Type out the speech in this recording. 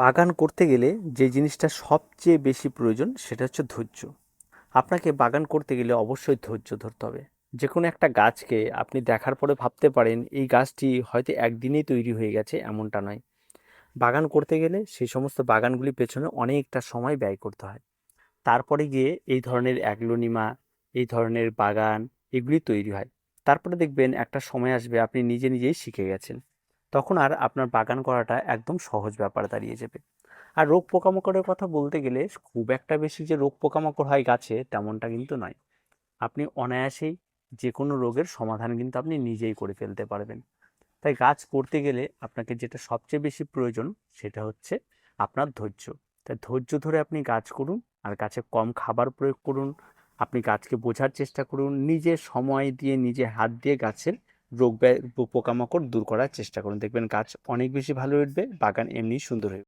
বাগান করতে গেলে যে জিনিসটা সবচেয়ে বেশি প্রয়োজন সেটা হচ্ছে ধৈর্য। আপনাকে বাগান করতে গেলে অবশ্যই ধৈর্য ধরতে হবে। যে কোনো একটা গাছকে আপনি দেখার পরে ভাবতে পারেন, এই গাছটি হয়তো একদিনেই তৈরি হয়ে গেছে এমনটা নয়। বাগান করতে গেলে সেই সমস্ত বাগানগুলির পেছনে অনেকটা সময় ব্যয় করতে হয়। তারপরে গিয়ে এই ধরনের অ্যাগ্লোনিমা, এই ধরনের বাগান, এগুলি তৈরি হয়। তারপরে দেখবেন একটা সময় আসবে, আপনি নিজে নিজেই শিখে গেছেন। তখন আর আপনার বাগান করাটা একদম সহজ ব্যাপার দাঁড়িয়ে যাবে। আর রোগ পোকামাকড়ের কথা বলতে গেলে খুব একটা বেশি যে রোগ পোকামাকড় হয় গাছে তেমনটা কিন্তু নয়। আপনি অনায়াসেই যে কোনো রোগের সমাধান কিন্তু আপনি নিজেই করে ফেলতে পারবেন। তাই গাছ করতে গেলে আপনাকে যেটা সবচেয়ে বেশি প্রয়োজন সেটা হচ্ছে আপনার ধৈর্য। তাই ধৈর্য ধরে আপনি গাছ করুন আর গাছে কম খাবার প্রয়োগ করুন। আপনি গাছকে বোঝার চেষ্টা করুন। নিজে সময় দিয়ে নিজে হাত দিয়ে গাছের রোগ পোকামাকড় দূর করার চেষ্টা করুন। দেখবেন গাছ অনেক বেশি ভালো উঠবে, বাগান এমনি সুন্দর হবে